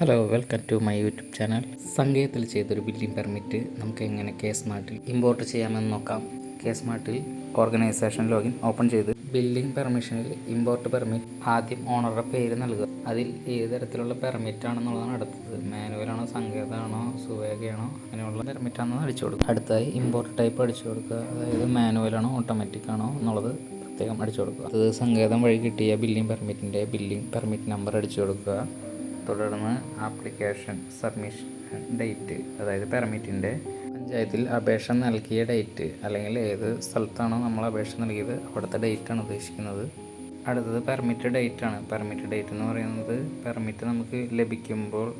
Hello welcome to my YouTube channel സംഗീതത്തിൽ ചെയ്തൊരു billing permit നമുക്ക് എങ്ങനെ കെ സ്മാർട്ടിൽ ഇമ്പോർട്ട് ചെയ്യാമെന്ന് നോക്കാം. കെ സ്മാർട്ടിൽ ഓർഗനൈസേഷൻ ലോഗിൻ ഓപ്പൺ ചെയ്ത് ബില്ലിംഗ് പെർമിഷനിൽ ഇമ്പോർട്ട് പെർമിറ്റ് ആദ്യം ഓണറുടെ പേര് നൽകുക. അതിൽ ഏത് തരത്തിലുള്ള പെർമിറ്റ് ആണെന്നുള്ളതാണ് അടുത്തത്. മാനുവലാണോ സംഗീതമാണോ സുവേഗയാണോ അങ്ങനെയുള്ള പെർമിറ്റ് ആണെന്ന് അടിച്ചു കൊടുക്കുക. അടുത്തായി ഇമ്പോർട്ട് ടൈപ്പ് അടിച്ചു കൊടുക്കുക. അതായത് മാനുവലാണോ ഓട്ടോമാറ്റിക് ആണോ എന്നുള്ളത് പ്രത്യേകം അടിച്ചു കൊടുക്കുക. അത് സങ്കേതം വഴി കിട്ടിയ ബില്ലിംഗ് പെർമിറ്റിന്റെ ബില്ലിംഗ് പെർമിറ്റ് നമ്പർ അടിച്ചു കൊടുക്കുക. തുടർന്ന് ആപ്ലിക്കേഷൻ സബ്മിഷൻ ഡേറ്റ് അതായത് പെർമിറ്റിന്റെ പഞ്ചായത്തിൽ അപേക്ഷ നൽകിയ ഡേറ്റ് അല്ലെങ്കിൽ ഏത് സ്ഥലത്താണോ നമ്മൾ അപേക്ഷ നൽകിയത് അവിടുത്തെ ഡേറ്റാണ് ഉദ്ദേശിക്കുന്നത്. അടുത്തത് പെർമിറ്റ് ഡേറ്റ് ആണ്. പെർമിറ്റ് ഡേറ്റ് എന്ന് പറയുന്നത് പെർമിറ്റ് നമുക്ക് ലഭിക്കുമ്പോൾ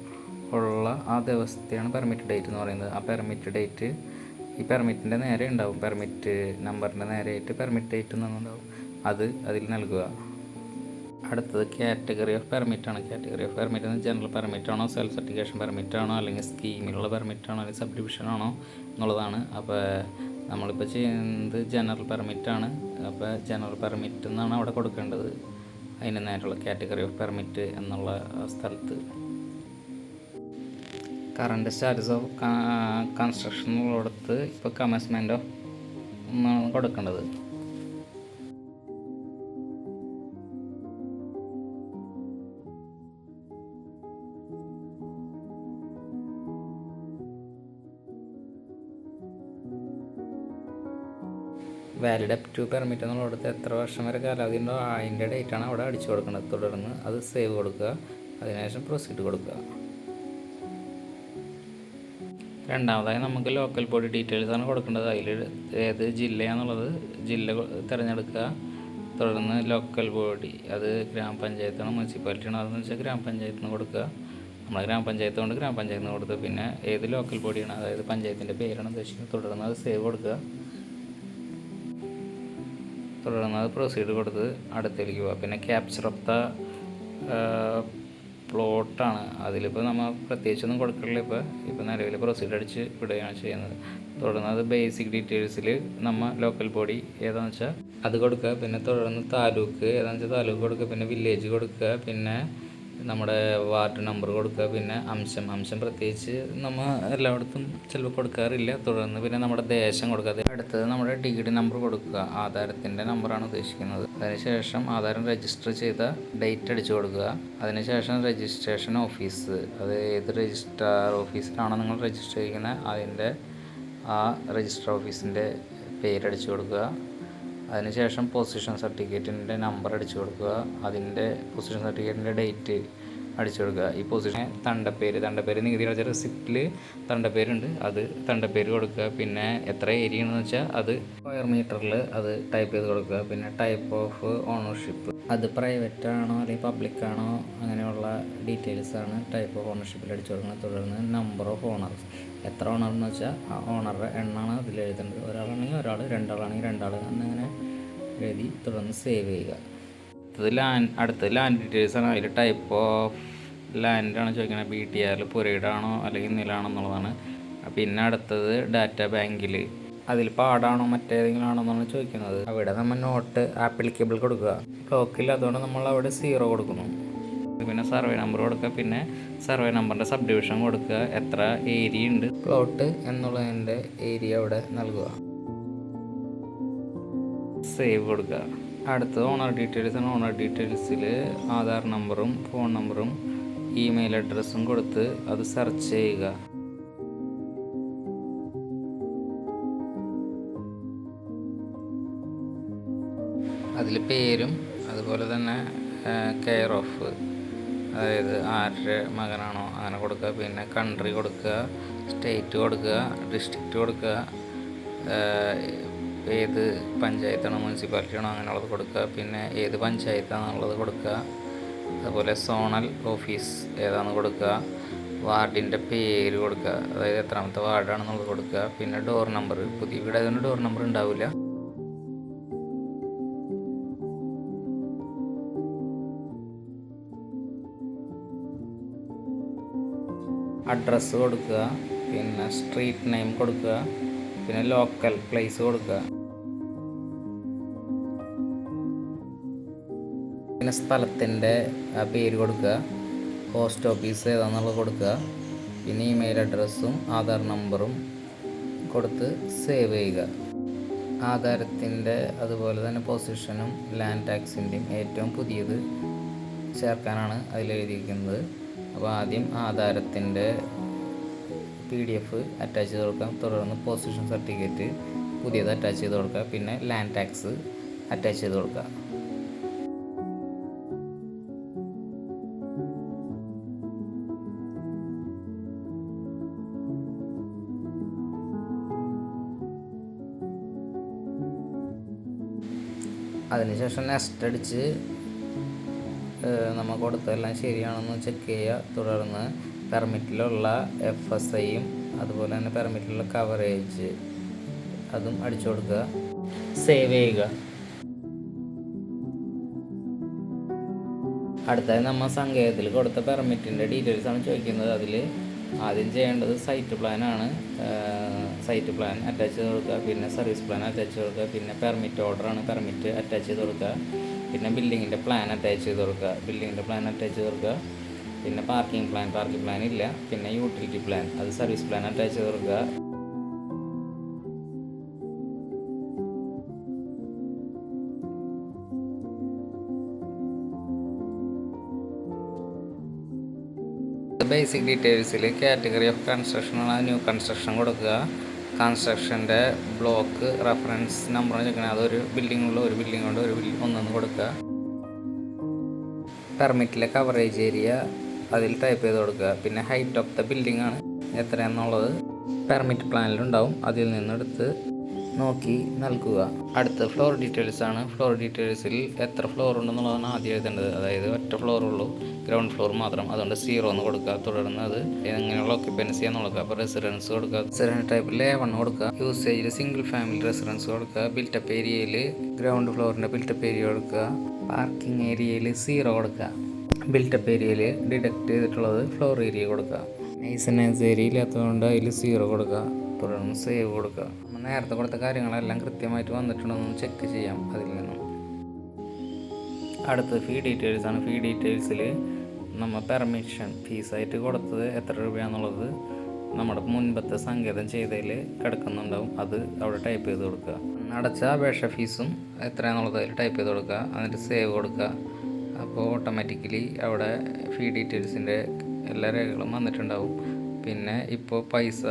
ഉള്ള ആ ദിവസത്തെയാണ് പെർമിറ്റ് ഡേറ്റ് എന്ന് പറയുന്നത്. ആ പെർമിറ്റ് ഡേറ്റ് ഈ പെർമിറ്റിന്റെ നേരെ ഉണ്ടാവും. പെർമിറ്റ് നമ്പറിന്റെ നേരെയായിട്ട് പെർമിറ്റ് ഡേറ്റ് എന്നുണ്ടാവും. അത് അതിൽ നൽകുക. അടുത്തത് കാറ്റഗറി ഓഫ് പെർമിറ്റാണ് കാറ്റഗറി ഓഫ് പെർമിറ്റ് എന്ന് ജനറൽ പെർമിറ്റാണോ സെൽഫ് സർട്ടിഫിക്കേഷൻ പെർമിറ്റാണോ അല്ലെങ്കിൽ സ്കീമിലുള്ള പെർമിറ്റാണോ അല്ലെങ്കിൽ സബ് ഡിവിഷൻ ആണോ എന്നുള്ളതാണ്. അപ്പോൾ നമ്മളിപ്പോൾ ചെയ്യുന്നത് ജനറൽ പെർമിറ്റാണ് അപ്പോൾ ജനറൽ പെർമിറ്റ് എന്നാണ് അവിടെ കൊടുക്കേണ്ടത്. അതിന് നേരെയുള്ള കാറ്റഗറി ഓഫ് പെർമിറ്റ് എന്നുള്ള സ്ഥലത്ത്. കറണ്ട് സ്റ്റാറ്റസ് ഓഫ് കൺസ്ട്രക്ഷൻ ഉള്ളിടത്ത് ഇപ്പോൾ കമൻസ്മെന്റ് ഓഫ് എന്നാണ് കൊടുക്കേണ്ടത്. വാലിഡ് അപ് ടു പെർമിറ്റ് എന്നുള്ളിടത്ത് എത്ര വർഷം വരെ കാലാവധി ഉണ്ടോ അതിന്റെ ഡേറ്റാണ് അവിടെ അടിച്ചു കൊടുക്കുന്നത് തുടർന്ന് അത് സേവ് കൊടുക്കുക. അതിനുശേഷം പ്രൊസീഡ് കൊടുക്കുക. രണ്ടാമതായി നമുക്ക് ലോക്കൽ ബോഡി ഡീറ്റെയിൽസ് ആണ് കൊടുക്കേണ്ടത്. അതിൽ ഏത് ജില്ലയാണെന്നുള്ളത് ജില്ല തിരഞ്ഞെടുക്കുക. തുടർന്ന് ലോക്കൽ ബോഡി അത് ഗ്രാമപഞ്ചായത്താണ് മുനിസിപ്പാലിറ്റി ആണോ. അതെന്ന് വെച്ചാൽ ഗ്രാമപഞ്ചായത്തിന് കൊടുക്കുക. നമ്മൾ ഗ്രാമപഞ്ചായത്ത് കൊണ്ട് ഗ്രാമപഞ്ചായത്തിന് കൊടുത്ത് പിന്നെ ഏത് ലോക്കൽ ബോഡിയാണ് അതായത് പഞ്ചായത്തിന്റെ പേരാണ് ഉദ്ദേശിക്കുന്നത്. തുടർന്ന് അത് സേവ് കൊടുക്കുക. തുടർന്ന് അത് പ്രൊസീഡ് കൊടുത്ത് അടുത്തേക്ക് പോവുക പിന്നെ ക്യാപ്ചർ ഓഫ് ദ പ്ലോട്ടാണ് അതിലിപ്പോൾ നമ്മൾ പ്രത്യേകിച്ചൊന്നും കൊടുക്കില്ല ഇപ്പോൾ ഇപ്പോൾ നിലവിൽ പ്രൊസീഡ് അടിച്ച് വിടുകയാണ് ചെയ്യുന്നത്. തുടർന്ന് അത് ബേസിക് ഡീറ്റെയിൽസിൽ നമ്മൾ ലോക്കൽ ബോഡി ഏതാണെന്ന് വെച്ചാൽ അത് കൊടുക്കുക. പിന്നെ തുടർന്ന് താലൂക്ക് ഏതാണെന്ന് വെച്ചാൽ താലൂക്ക് കൊടുക്കുക. പിന്നെ വില്ലേജ് കൊടുക്കുക. പിന്നെ നമ്മുടെ വാർഡ് നമ്പർ കൊടുക്കുക പിന്നെ അംശം. അംശം പ്രത്യേകിച്ച് നമ്മൾ എല്ലായിടത്തും ചിലപ്പോൾ കൊടുക്കാറില്ല. തുടർന്ന് പിന്നെ നമ്മുടെ ദേശം കൊടുക്കുക. അടുത്തത് നമ്മുടെ ഡി ഡി നമ്പർ കൊടുക്കുക. ആധാരത്തിന്റെ നമ്പറാണ് ഉദ്ദേശിക്കുന്നത്. അതിനുശേഷം ആധാരം രജിസ്റ്റർ ചെയ്ത ഡേറ്റ് അടിച്ചു കൊടുക്കുക. അതിനുശേഷം രജിസ്ട്രേഷൻ ഓഫീസ് അത് ഏത് രജിസ്ട്രാർ ഓഫീസിലാണോ നിങ്ങൾ രജിസ്റ്റർ ചെയ്യുന്നത് അതിന്റെ ആ രജിസ്റ്റർ ഓഫീസിന്റെ പേരടിച്ചു കൊടുക്കുക. അതിനുശേഷം പൊസിഷൻ സർട്ടിഫിക്കറ്റിന്റെ നമ്പർ അടിച്ചു കൊടുക്കുക. അതിന്റെ പൊസിഷൻ സർട്ടിഫിക്കറ്റിന്റെ ഡേറ്റ് അടിച്ചു കൊടുക്കുക. ഈ പൊസിഷൻ തണ്ടപ്പേര് തണ്ടപ്പേര് നികുതി അടച്ച റെസിപ്റ്റിൽ തണ്ടപ്പേരുണ്ട്. അത് തണ്ടപ്പേര് കൊടുക്കുക. പിന്നെ എത്ര ഏരിയ എന്ന് വെച്ചാൽ അത് സ്ക്വയർ മീറ്ററിൽ അത് ടൈപ്പ് ചെയ്ത് കൊടുക്കുക. പിന്നെ ടൈപ്പ് ഓഫ് ഓണർഷിപ്പ് അത് പ്രൈവറ്റ് ആണോ അല്ലെങ്കിൽ പബ്ലിക് ആണോ അങ്ങനെയുള്ള ഡീറ്റെയിൽസ് ആണ് ടൈപ്പ് ഓഫ് ഓണർഷിപ്പിൽ അടിച്ചു കൊടുക്കുന്നത്. തുടർന്ന് നമ്പർ ഓഫ് ഓണർസ് എത്ര ഓണർ എന്ന് വെച്ചാൽ ആ ഓണറുടെ എണ്ണമാണ് അതിൽ എഴുതേണ്ടത്. ഒരാളാണെങ്കിൽ ഒരാൾ രണ്ടാളാണെങ്കിൽ രണ്ടാൾ എന്നിങ്ങനെ എഴുതി തുടർന്ന് സേവ് ചെയ്യുക. അടുത്തത് ലാൻഡ് അടുത്തത് ലാൻഡ് ഡീറ്റെയിൽസ് ആണ്. അതിൽ ടൈപ്പ് ഓഫ് ലാൻഡാണ് ചോദിക്കുന്നത് ബി ടി ആറിൽ പുരയിടാണോ അല്ലെങ്കിൽ നിലാണോ എന്നുള്ളതാണ്. പിന്നെ അടുത്തത് ഡാറ്റ ബാങ്കിൽ അതിൽ പാടാണോ മറ്റേതെങ്കിലും ആണോ എന്നാണ് ചോദിക്കുന്നത്. അവിടെ നമ്മൾ നോട്ട് ആപ്ലിക്കബിൾ കൊടുക്കുക. ബ്ലോക്കിൽ അതുകൊണ്ട് നമ്മൾ അവിടെ സീറോ കൊടുക്കുന്നു. പിന്നെ സർവേ നമ്പർ കൊടുക്കുക. പിന്നെ സർവേ നമ്പറിന്റെ സബ് ഡിവിഷൻ കൊടുക്കുക. എത്ര ഏരിയ ഉണ്ട്? പ്ലോട്ട് എന്നുള്ളതിന്റെ ഏരിയ അവിടെ നൽകുക. സേവ് കൊടുക്കുക. അടുത്തത് ഓണർ ഡീറ്റെയിൽസ് ആണ്. ഓണർ ഡീറ്റെയിൽസിൽ ആധാർ നമ്പറും ഫോൺ നമ്പറും ഇമെയിൽ അഡ്രസ്സും കൊടുത്ത് അത് സെർച്ച് ചെയ്യുക. അതിൽ പേരും അതുപോലെ തന്നെ കെയർ ഓഫ് അതായത് ആരുടെ മകനാണോ അങ്ങനെ കൊടുക്കുക. പിന്നെ കൺട്രി കൊടുക്കുക സ്റ്റേറ്റ് കൊടുക്കുക ഡിസ്ട്രിക്റ്റ് കൊടുക്കുക ഏത് പഞ്ചായത്താണോ മുനിസിപ്പാലിറ്റിയാണോ അങ്ങനെയുള്ളത് കൊടുക്കുക. പിന്നെ ഏത് പഞ്ചായത്താണെന്നുള്ളത് കൊടുക്കുക. അതുപോലെ സോണൽ ഓഫീസ് ഏതാണെന്ന് കൊടുക്കുക. വാർഡിന്റെ പേര് കൊടുക്കുക. അതായത് എത്രാമത്തെ വാർഡാണെന്നുള്ളത് കൊടുക്കുക. പിന്നെ ഡോർ നമ്പർ പുതിയ വീട് ആയതുകൊണ്ട് ഡോർ നമ്പർ ഉണ്ടാവില്ല. അഡ്രസ്സ് കൊടുക്കുക പിന്നെ സ്ട്രീറ്റ് നെയിം കൊടുക്കുക പിന്നെ ലോക്കൽ പ്ലേസ് കൊടുക്കുക. പിന്നെ സ്ഥലത്തിന്റെ പേര് കൊടുക്കുക പോസ്റ്റ് ഓഫീസ് ഏതാണെന്നുള്ളത് കൊടുക്കുക പിന്നെ ഇമെയിൽ അഡ്രസ്സും ആധാർ നമ്പറും കൊടുത്ത് സേവ് ചെയ്യുക. ആധാരത്തിന്റെ അതുപോലെ തന്നെ പൊസിഷനും ലാൻഡ് ടാക്സിന്റെയും ഏറ്റവും പുതിയത് ചേർക്കാനാണ് അതിൽ എഴുതിയിരിക്കുന്നത് അപ്പോൾ ആദ്യം ആധാരത്തിന്റെ പി ഡി എഫ് അറ്റാച്ച് ചെയ്ത് കൊടുക്കാം. തുടർന്ന് പൊസിഷൻ സർട്ടിഫിക്കറ്റ് പുതിയത് അറ്റാച്ച് ചെയ്ത് കൊടുക്കുക പിന്നെ ലാൻഡ് ടാക്സ് അറ്റാച്ച് ചെയ്ത് കൊടുക്കുക അതിനുശേഷം നെക്സ്റ്റ് അടിച്ച് നമ്മൾ കൊടുത്തതെല്ലാം ശരിയാണെന്ന് ചെക്ക് ചെയ്യുക. തുടർന്ന് പെർമിറ്റിലുള്ള എഫ് എസ് ഐയും അതുപോലെ തന്നെ പെർമിറ്റിലുള്ള കവറേജ് അതും അടിച്ചു കൊടുക്കുക. സേവ് ചെയ്യുക. അടുത്തായി നമ്മൾ സങ്കേതത്തിൽ കൊടുത്ത പെർമിറ്റിന്റെ ഡീറ്റെയിൽസ് ആണ് ചോദിക്കുന്നത്. അതിൽ ആദ്യം ചെയ്യേണ്ടത് സൈറ്റ് പ്ലാനാണ് സൈറ്റ് പ്ലാൻ അറ്റാച്ച് ചെയ്ത് കൊടുക്കുക. പിന്നെ സർവീസ് പ്ലാൻ അറ്റാച്ച് ചെയ്ത് കൊടുക്കുക. പിന്നെ പെർമിറ്റ് ഓർഡറാണ് പെർമിറ്റ് അറ്റാച്ച് ചെയ്ത് കൊടുക്കുക. പിന്നെ ബിൽഡിങ്ങിന്റെ പ്ലാൻ അറ്റാച്ച് ചെയ്ത് കൊടുക്കുക. ബിൽഡിങ്ങിന്റെ പ്ലാൻ അറ്റാച്ച് ചെയ്ത് കൊടുക്കുക. പിന്നെ പാർക്കിംഗ് പ്ലാൻ പാർക്കിംഗ് പ്ലാൻ ഇല്ല. പിന്നെ യൂട്ടിലിറ്റി പ്ലാൻ അത് സർവീസ് പ്ലാൻ അറ്റാച്ച് ചെയ്ത് കൊടുക്കുക. ബേസിക് ഡീറ്റെയിൽസിൽ കാറ്റഗറി ഓഫ് കൺസ്ട്രക്ഷനുള്ള ന്യൂ കൺസ്ട്രക്ഷൻ കൊടുക്കുക. കൺസ്ട്രക്ഷന്റെ ബ്ലോക്ക് റെഫറൻസ് നമ്പർ ചോദിക്കണേ അതൊരു ബിൽഡിങ്ങുള്ള ഒരു ബിൽഡിംഗ് കൊണ്ട് ഒരു ബിൽഡിംഗ് ഒന്നൊന്ന് കൊടുക്കുക. പെർമിറ്റിലെ കവറേജ് ഏരിയ അതിൽ ടൈപ്പ് ചെയ്ത് കൊടുക്കുക. പിന്നെ ഹൈറ്റ് ഓഫ് ദ ബിൽഡിംഗ് ആണ് എത്രയാണെന്നുള്ളത് പെർമിറ്റ് പ്ലാനിലുണ്ടാവും അതിൽ നിന്നെടുത്ത് നോക്കി നൽകുക. അടുത്ത ഫ്ലോർ ഡീറ്റെയിൽസ് ആണ്. ഫ്ലോർ ഡീറ്റെയിൽസിൽ എത്ര ഫ്ലോർ ഉണ്ടെന്നുള്ളതാണ് ആദ്യം എഴുതേണ്ടത്. അതായത് ഒറ്റ ഫ്ലോർ ഉള്ളൂ. ഗ്രൗണ്ട് ഫ്ലോർ മാത്രം. അതുകൊണ്ട് സീറോ എന്ന് കൊടുക്കുക. തുടർന്ന് അത് എങ്ങനെയുള്ള ഓക്യുപ്പൻസി എന്ന് കൊടുക്കുക. അപ്പോൾ റെസിഡൻസ് കൊടുക്കുക. റെസിഡൻസ് ടൈപ്പിൽ എ വൺ കൊടുക്കുക. യൂസേജിൽ സിംഗിൾ ഫാമിലി റെസിഡൻസ് കൊടുക്കുക. ബിൽറ്റപ്പ് ഏരിയയിൽ ഗ്രൗണ്ട് ഫ്ലോറിന്റെ ബിൽറ്റപ്പ് ഏരിയ കൊടുക്കുക. പാർക്കിംഗ് ഏരിയയിൽ സീറോ കൊടുക്കുക. ബിൽറ്റപ്പ് ഏരിയയിൽ ഡിഡക്റ്റ് ചെയ്തിട്ടുള്ളത് ഫ്ലോർ ഏരിയ കൊടുക്കുക. നൈസ് നൈസ് ഏരിയ ഇല്ലാത്തതുകൊണ്ട് അതിൽ സീറോ കൊടുക്കുക. തുടർന്ന് സേവ് കൊടുക്കുക. നേരത്തെ കൊടുത്ത കാര്യങ്ങളെല്ലാം കൃത്യമായിട്ട് വന്നിട്ടുണ്ടോ എന്ന് ചെക്ക് ചെയ്യാം അതിൽ നിന്നും. അടുത്തത് ഫീ ഡീറ്റെയിൽസ് ആണ്. ഫീ ഡീറ്റെയിൽസിൽ നമ്മൾ പെർമിഷൻ ഫീസായിട്ട് കൊടുത്തത് എത്ര രൂപയാണെന്നുള്ളത് നമ്മുടെ മുൻപത്തെ സങ്കേതം ചെയ്തതിൽ കിടക്കുന്നുണ്ടാവും. അത് അവിടെ ടൈപ്പ് ചെയ്ത് കൊടുക്കുക. അടച്ച അപേക്ഷ ഫീസും എത്രയാണെന്നുള്ളത് അതിൽ ടൈപ്പ് ചെയ്ത് കൊടുക്കുക. എന്നിട്ട് സേവ് കൊടുക്കുക. അപ്പോൾ ഓട്ടോമാറ്റിക്കലി അവിടെ ഫീ ഡീറ്റെയിൽസിന്റെ എല്ലാ രേഖകളും വന്നിട്ടുണ്ടാവും. പിന്നെ ഇപ്പോൾ പൈസ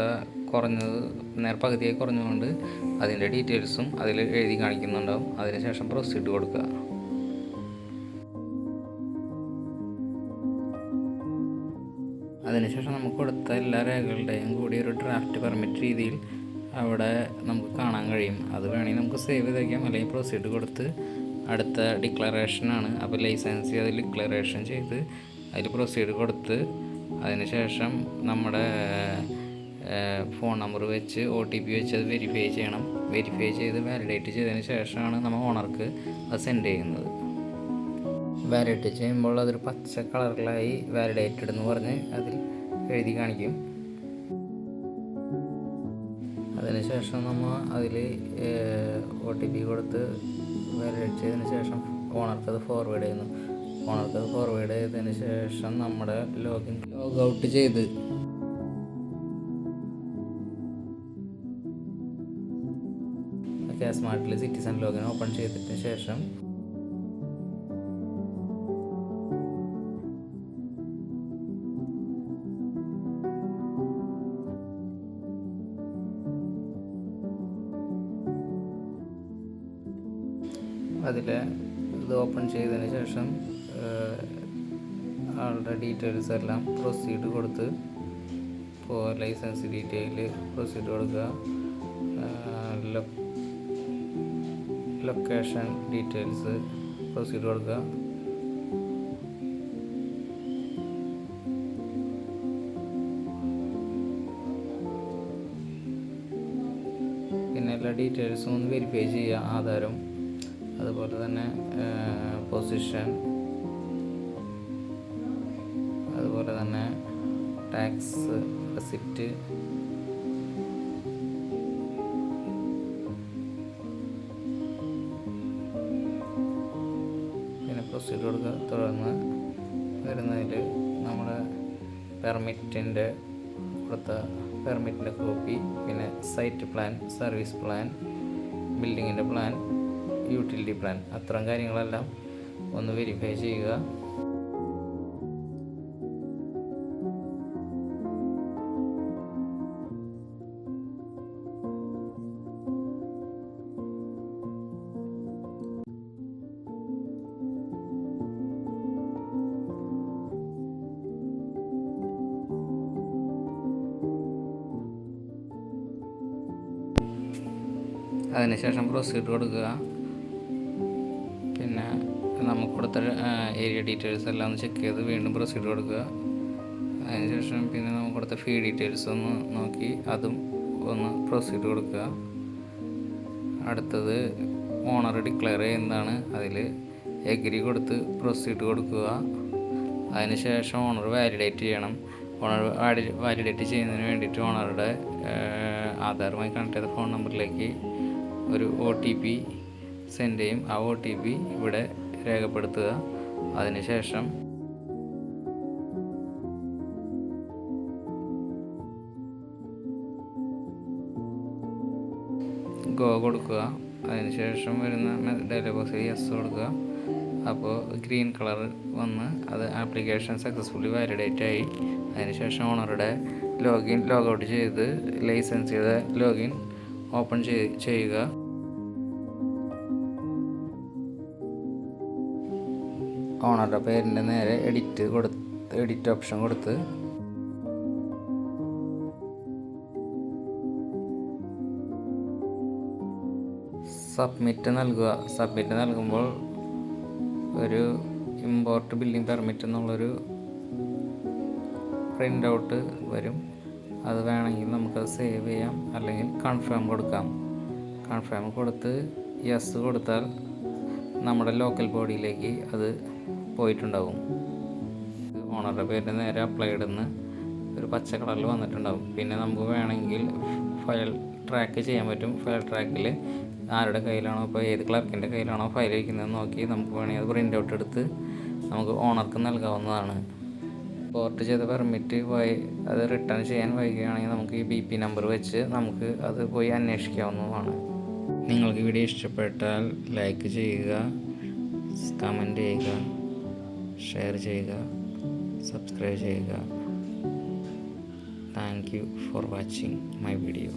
കുറഞ്ഞത് നേരെ പകുതിയായി കുറഞ്ഞുകൊണ്ട് അതിന്റെ ഡീറ്റെയിൽസും അതിൽ എഴുതി കാണിക്കുന്നുണ്ടാവും. അതിനുശേഷം പ്രൊസീഡ് കൊടുക്കുക. അതിനുശേഷം നമുക്ക് കൊടുത്ത എല്ലാ രേഖകളുടെയും കൂടി ഒരു ഡ്രാഫ്റ്റ് പെർമിറ്റ് രീതിയിൽ അവിടെ നമുക്ക് കാണാൻ കഴിയും. അത് വേണമെങ്കിൽ നമുക്ക് സേവ് ചെയ്ത് വയ്ക്കാം അല്ലെങ്കിൽ പ്രൊസീഡ് കൊടുത്ത് അടുത്ത ഡിക്ലറേഷനാണ് അപ്പോൾ ലൈസൻസ് അത് ഡിക്ലറേഷൻ ചെയ്ത് അതിൽ പ്രൊസീഡ് കൊടുത്ത് അതിനുശേഷം നമ്മുടെ ഫോൺ നമ്പർ വെച്ച് ഒ ടി പി വെച്ച് അത് വെരിഫൈ ചെയ്യണം. വെരിഫൈ ചെയ്ത് വാലിഡേറ്റ് ചെയ്തതിന് ശേഷമാണ് നമ്മൾ ഓണർക്ക് അത് സെൻഡ് ചെയ്യുന്നത്. വാലിഡേറ്റ് ചെയ്യുമ്പോൾ അതൊരു പച്ച കളറിലായി വാലിഡേറ്റഡ് എന്ന് പറഞ്ഞ് അതിൽ എഴുതി കാണിക്കും. അതിനുശേഷം നമ്മൾ അതിൽ ഒ ടി പി കൊടുത്ത് വാലിഡേറ്റ് ചെയ്തതിന് ശേഷം ഓണർക്ക് അത് ഫോർവേഡ് ചെയ്യുന്നു. ഓണർക്ക് അത് ഫോർവേഡ് ചെയ്തതിന് ശേഷം നമ്മുടെ ലോഗിൻ ലോഗ് ഔട്ട് ചെയ്ത് സ്മാർട്ടിൽ സിറ്റിസൺ ലോഗിൻ ഓപ്പൺ ചെയ്തതിന് ശേഷം അതിൽ ഇത് ഓപ്പൺ ചെയ്തതിന് ശേഷം ആളുടെ ഡീറ്റെയിൽസ് എല്ലാം പ്രൊസീഡ് കൊടുത്ത് ഇപ്പോൾ ലൈസൻസ് ഡീറ്റെയിൽ പ്രൊസീഡ് കൊടുക്കുക. ലൊക്കേഷൻ ഡീറ്റെയിൽസ് പ്രൊസീഡ് കൊടുക്കുക പിന്നെ എല്ലാ ഡീറ്റെയിൽസും ഒന്ന് വെരിഫൈ ചെയ്യുക ആധാരം അതുപോലെ തന്നെ പൊസിഷൻ അതുപോലെ തന്നെ ടാക്സ് റെസിപ്റ്റ് തുടർന്ന് വരുന്നതിൽ നമ്മുടെ പെർമിറ്റിന്റെ കൊടുത്ത പെർമിറ്റിന്റെ കോപ്പി പിന്നെ സൈറ്റ് പ്ലാൻ സർവീസ് പ്ലാൻ ബിൽഡിങ്ങിന്റെ പ്ലാൻ യൂട്ടിലിറ്റി പ്ലാൻ അത്തരം കാര്യങ്ങളെല്ലാം ഒന്ന് വെരിഫൈ ചെയ്യുക. അതിനുശേഷം പ്രൊസീഡ് കൊടുക്കുക. പിന്നെ നമുക്ക് കൊടുത്ത ഏരിയ ഡീറ്റെയിൽസ് എല്ലാം ഒന്ന് ചെക്ക് ചെയ്ത് വീണ്ടും പ്രൊസീഡ് കൊടുക്കുക. അതിനുശേഷം പിന്നെ നമുക്ക് കൊടുത്ത ഫീ ഡീറ്റെയിൽസ് ഒന്ന് നോക്കി അതും ഒന്ന് പ്രൊസീഡ് കൊടുക്കുക. അടുത്തത് ഓണർ ഡിക്ലെയർ ചെയ്യുന്നതാണ്. അതിൽ എഗ്രി കൊടുത്ത് പ്രൊസീഡ് കൊടുക്കുക. അതിനുശേഷം ഓണർ വാലിഡേറ്റ് ചെയ്യണം. ഓണർ വാലിഡേറ്റ് ചെയ്യുന്നതിന് വേണ്ടിയിട്ട് ഓണറുടെ ആധാറുമായി കണക്ട് ചെയ്ത ഫോൺ നമ്പറിലേക്ക് ഒരു ഒ ടി പി സെൻഡ് ചെയ്യും ആ ഒ ടി പി ഇവിടെ രേഖപ്പെടുത്തുക. അതിനുശേഷം ഗോ കൊടുക്കുക. അതിനുശേഷം വരുന്ന ഡയലോഗ് ബോക്സിൽ യെസ് കൊടുക്കുക. അപ്പോൾ ഗ്രീൻ കളർ വന്ന് അത് ആപ്ലിക്കേഷൻ സക്സസ്ഫുള്ളി വാലിഡേറ്റ് ആയി. അതിനുശേഷം ഓണറുടെ ലോഗിൻ ലോഗൗട്ട് ചെയ്ത് ലൈസൻസ് ചെയ്ത ലോഗിൻ ഓപ്പൺ ചെയ്യുക. ഓണറുടെ പേരിന്റെ നേരെ എഡിറ്റ് കൊടുത്ത് എഡിറ്റ് ഓപ്ഷൻ കൊടുത്ത്. സബ്മിറ്റ് നൽകുക. സബ്മിറ്റ് നൽകുമ്പോൾ ഒരു ഇമ്പോർട്ട് ബില്ലിംഗ് പെർമിറ്റ് എന്നുള്ളൊരു പ്രിന്റ് ഔട്ട് വരും. അത് വേണമെങ്കിൽ നമുക്കത് സേവ് ചെയ്യാം. അല്ലെങ്കിൽ കൺഫേം കൊടുക്കാം. കൺഫേം കൊടുത്ത് യെസ് കൊടുത്താൽ നമ്മുടെ ലോക്കൽ ബോഡിയിലേക്ക് അത് പോയിട്ടുണ്ടാവും. ഓണറുടെ പേര് നേരെ അപ്ലൈഡ് എന്ന് ഒരു പച്ച കളറിൽ വന്നിട്ടുണ്ടാവും. പിന്നെ നമുക്ക് വേണമെങ്കിൽ ഫയൽ ട്രാക്ക് ചെയ്യാൻ പറ്റും. ഫയൽ ട്രാക്കിൽ ആരുടെ കയ്യിലാണോ ഇപ്പോൾ ഏത് ക്ലർക്കിന്റെ കയ്യിലാണോ ഫയൽ ഇരിക്കുന്നത് നോക്കി നമുക്ക് വേണമെങ്കിൽ അത് പ്രിന്റ് ഔട്ട് എടുത്ത് നമുക്ക് ഓണർക്ക് നൽകാവുന്നതാണ്. പോർട്ട് ചെയ്ത പെർമിറ്റ് പോയി അത് റിട്ടേൺ ചെയ്യാൻ വൈകുകയാണെങ്കിൽ നമുക്ക് ഈ ബി പി നമ്പർ വെച്ച് നമുക്ക് അത് പോയി അന്വേഷിക്കാവുന്നതുമാണ് നിങ്ങൾക്ക് വീഡിയോ ഇഷ്ടപ്പെട്ടാൽ ലൈക്ക് ചെയ്യുക കമന്റ് ചെയ്യുക. ഷെയർ ചെയ്യുക സബ്സ്ക്രൈബ് ചെയ്യുക thank you for watching my video